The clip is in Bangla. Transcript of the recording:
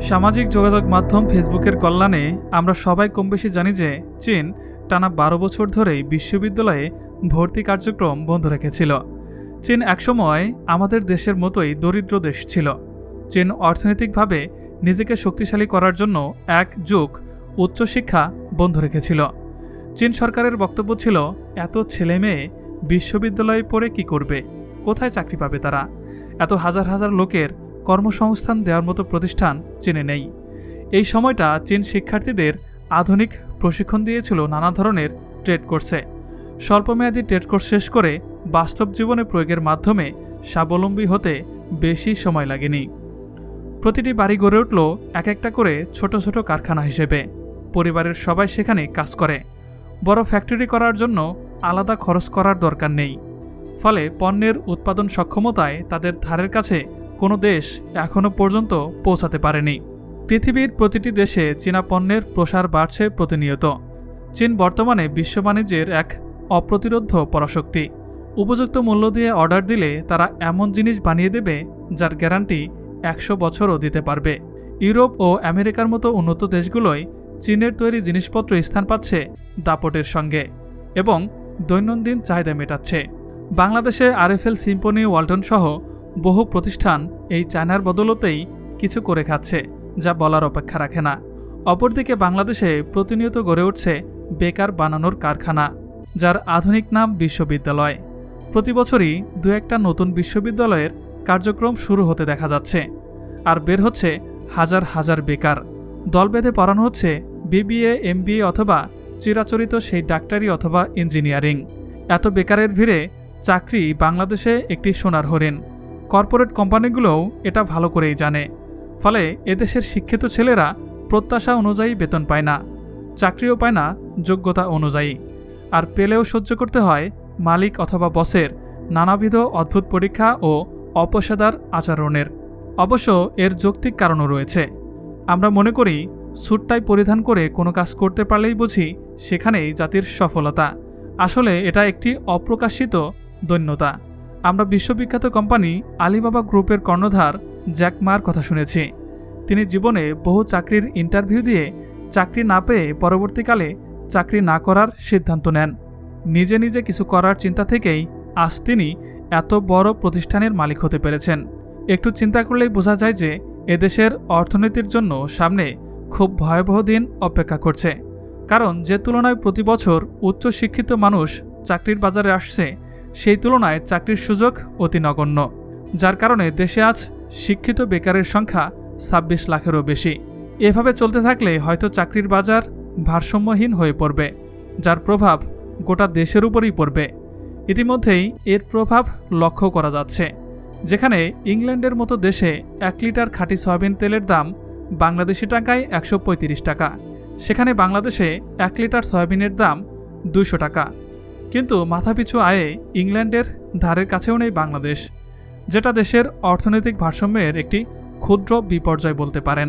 সামাজিক যোগাযোগ মাধ্যম ফেসবুকের কল্যাণে আমরা সবাই কম বেশি জানি যে চীন টানা বারো বছর ধরেই বিশ্ববিদ্যালয়ে ভর্তি কার্যক্রম বন্ধ রেখেছিল। চীন একসময় আমাদের দেশের মতোই দরিদ্র দেশ ছিল। চীন অর্থনৈতিকভাবে নিজেকে শক্তিশালী করার জন্য এক যুগ উচ্চশিক্ষা বন্ধ রেখেছিল। চীন সরকারের বক্তব্য ছিল, এত ছেলে মেয়ে বিশ্ববিদ্যালয়ে পড়ে কি করবে? কোথায় চাকরি পাবে তারা? এত হাজার হাজার লোকের কর্মসংস্থান দেওয়ার মতো প্রতিষ্ঠান চীনে নেই। এই সময়টা চীন শিক্ষার্থীদের আধুনিক প্রশিক্ষণ দিয়েছিল নানা ধরনের ট্রেড কোর্সে। স্বল্পমেয়াদী ট্রেড কোর্স শেষ করে বাস্তব জীবনে প্রয়োগের মাধ্যমে স্বাবলম্বী হতে বেশি সময় লাগেনি। প্রতিটি বাড়ি গড়ে উঠল এক একটা করে ছোট ছোট কারখানা হিসেবে। পরিবারের সবাই সেখানে কাজ করে। বড় ফ্যাক্টরি করার জন্য আলাদা খরচ করার দরকার নেই। ফলে পণ্যের উৎপাদন সক্ষমতায় তাদের ধারের কাছে কোনো দেশ এখনও পর্যন্ত পৌঁছাতে পারেনি। পৃথিবীর প্রতিটি দেশে চীনা পণ্যের প্রসার বাড়ছে প্রতিনিয়ত। চীন বর্তমানে বিশ্ব বাণিজ্যের এক অপ্রতিরোধ্য পরাশক্তি। উপযুক্ত মূল্য দিয়ে অর্ডার দিলে তারা এমন জিনিস বানিয়ে দেবে যার গ্যারান্টি একশো বছরও দিতে পারবে। ইউরোপ ও আমেরিকার মতো উন্নত দেশগুলোয় চীনের তৈরি জিনিসপত্র স্থান পাচ্ছে দাপটের সঙ্গে এবং দৈনন্দিন চাহিদা মেটাচ্ছে। বাংলাদেশে আরএফএল সিম্পনি ওয়ালটন সহ বহু প্রতিষ্ঠান এই চায়নার বদলতেই কিছু করে খাচ্ছে, যা বলার অপেক্ষা রাখে না। অপরদিকে বাংলাদেশে প্রতিনিয়ত গড়ে উঠছে বেকার বানানোর কারখানা, যার আধুনিক নাম বিশ্ববিদ্যালয়। প্রতি বছরই দু একটা নতুন বিশ্ববিদ্যালয়ের কার্যক্রম শুরু হতে দেখা যাচ্ছে, আর বের হচ্ছে হাজার হাজার বেকার। দল বেঁধে পড়ানো হচ্ছে বিবিএ, এমবিএ অথবা চিরাচরিত সেই ডাক্তারি অথবা ইঞ্জিনিয়ারিং। এত বেকারের ভিড়ে চাকরি বাংলাদেশে একটি সোনার হরিণ। কর্পোরেট কোম্পানিগুলোও এটা ভালো করেই জানে। ফলে এদেশের শিক্ষিত ছেলেরা প্রত্যাশা অনুযায়ী বেতন পায় না, চাকরিও পায় না, যোগ্যতা অনুযায়ী। আর পেলেও সহ্য করতে হয় মালিক অথবা বসের নানাবিধ অদ্ভুত পরীক্ষা ও অপসাদার আচরণের। অবশ্য এর যৌক্তিক কারণও রয়েছে। আমরা মনে করি স্যুটটাই পরিধান করে কোনো কাজ করতে পারলেই বুঝি সেখানেই জাতির সফলতা। আসলে এটা একটি অপ্রকাশিত দৈন্যতা। আমরা বিশ্ববিখ্যাত কোম্পানি আলিবাবা গ্রুপের কর্ণধার জ্যাকমার কথা শুনেছি। তিনি জীবনে বহু চাকরির ইন্টারভিউ দিয়ে চাকরি না পেয়ে পরবর্তীকালে চাকরি না করার সিদ্ধান্ত নেন। নিজে নিজে কিছু করার চিন্তা থেকেই আজ তিনি এত বড় প্রতিষ্ঠানের মালিক হতে পেরেছেন। একটু চিন্তা করলেই বোঝা যায় যে এদেশের অর্থনীতির জন্য সামনে খুব ভয়াবহ দিন অপেক্ষা করছে। কারণ যে তুলনায় প্রতি বছর উচ্চশিক্ষিত মানুষ চাকরির বাজারে আসছে সেই তুলনায় চাকরির সুযোগ অতি নগণ্য, যার কারণে দেশে আজ শিক্ষিত বেকারের সংখ্যা ছাব্বিশ লাখেরও বেশি। এভাবে চলতে থাকলে হয়তো চাকরির বাজার ভারসাম্যহীন হয়ে পড়বে, যার প্রভাব গোটা দেশের উপরই পড়বে। ইতিমধ্যেই এর প্রভাব লক্ষ্য করা যাচ্ছে, যেখানে ইংল্যান্ডের মতো দেশে এক লিটার খাঁটি সয়াবিন তেলের দাম বাংলাদেশি টাকায় একশো পঁয়ত্রিশ টাকা, সেখানে বাংলাদেশে এক লিটার সয়াবিনের দাম দুশো টাকা। কিন্তু মাথাপিছু আয়ে ইংল্যান্ডের ধারের কাছেও নেই বাংলাদেশ, যেটা দেশের অর্থনৈতিক ভারসাম্যের একটি ক্ষুদ্র বিপর্যয় বলতে পারেন।